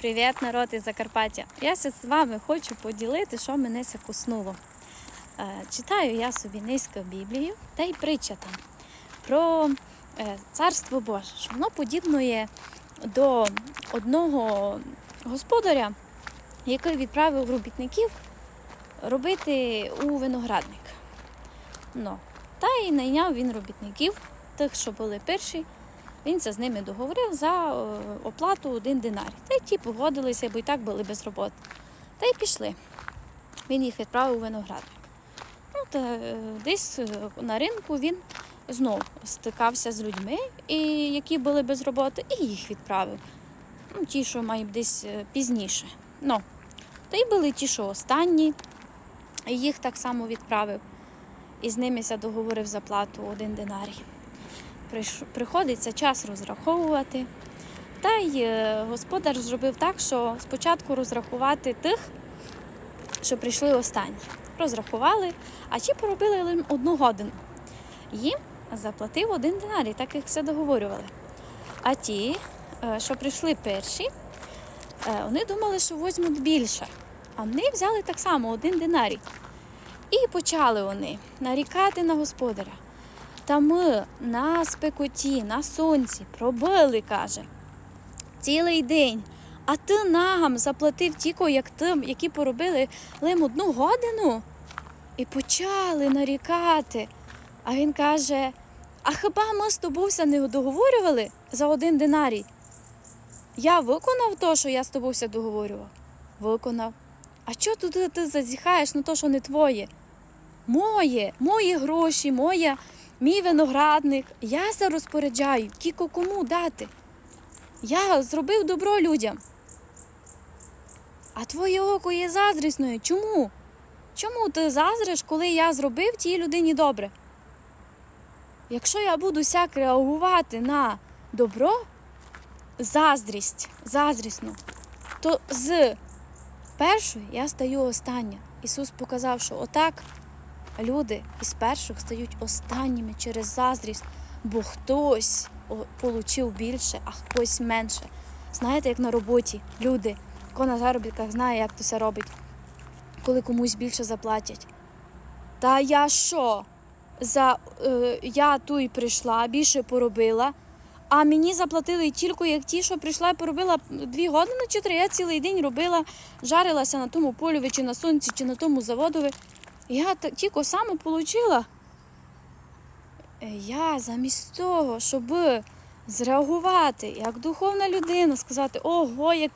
Привіт, народ із Закарпаття. Я з вами хочу поділити, що мене куснуло. Е, Читаю я собі низько Біблію та й притча там про е, царство Боже, що воно подібне до одного господаря, який відправив робітників робити у виноградник. Ну, та й найняв він робітників, тих, що були перші. Він це з ними договорив за е, оплату один динарій. Та й ті погодилися, бо і так були без роботи. Та й пішли. Він їх відправив у виноградник. Ну, та е, десь е, на ринку він знов стикався з людьми, і, які були без роботи, і їх відправив. Ну, ті, що мають десь пізніше. Ну, та й були ті, що останні, їх так само відправив. І з ними договорив за плату один динарій приходиться час розраховувати. Та й е, господар зробив так, що спочатку розрахувати тих, що прийшли останні. Розрахували, а ті поробили одну годину. Їм заплатив один динарій, так як все договорювали. А ті, е, що прийшли перші, е, вони думали, що візьмуть більше. А вони взяли так само один динарій. І почали вони нарікати на господаря. Та ми на спекоті, на сонці пробили, каже, цілий день. А ти нагам заплатив тільки, як тим, які поробили лим одну годину. І почали нарікати. А він каже: А хіба ми з тобою не договорювали за один динарій? Я виконав то, що я з тобою все договорював? Виконав. А чого ти, ти зазіхаєш на те, що не твоє? Моє, мої гроші, моя мій виноградник, я це розпоряджаю, тільки кому дати. Я зробив добро людям. А твоє око є заздрісною. Чому? Чому ти заздриш, коли я зробив тій людині добре? Якщо я буду сяк реагувати на добро, заздрість, заздрісно, то з першої я стаю остання. Ісус показав, що отак люди із перших стають останніми через заздрість, бо хтось отримав більше, а хтось менше. Знаєте, як на роботі люди, хто на заробітках знає, як все робить, коли комусь більше заплатять. Та я що? За, е, я тут і прийшла, більше поробила, а мені заплатили тільки як ті, що прийшла і поробила дві години чи три. Я цілий день робила, жарилася на тому польові, чи на сонці, чи на тому заводові. Я тільки саме отримала. Я замість того, щоб зреагувати як духовна людина, сказати, ого, як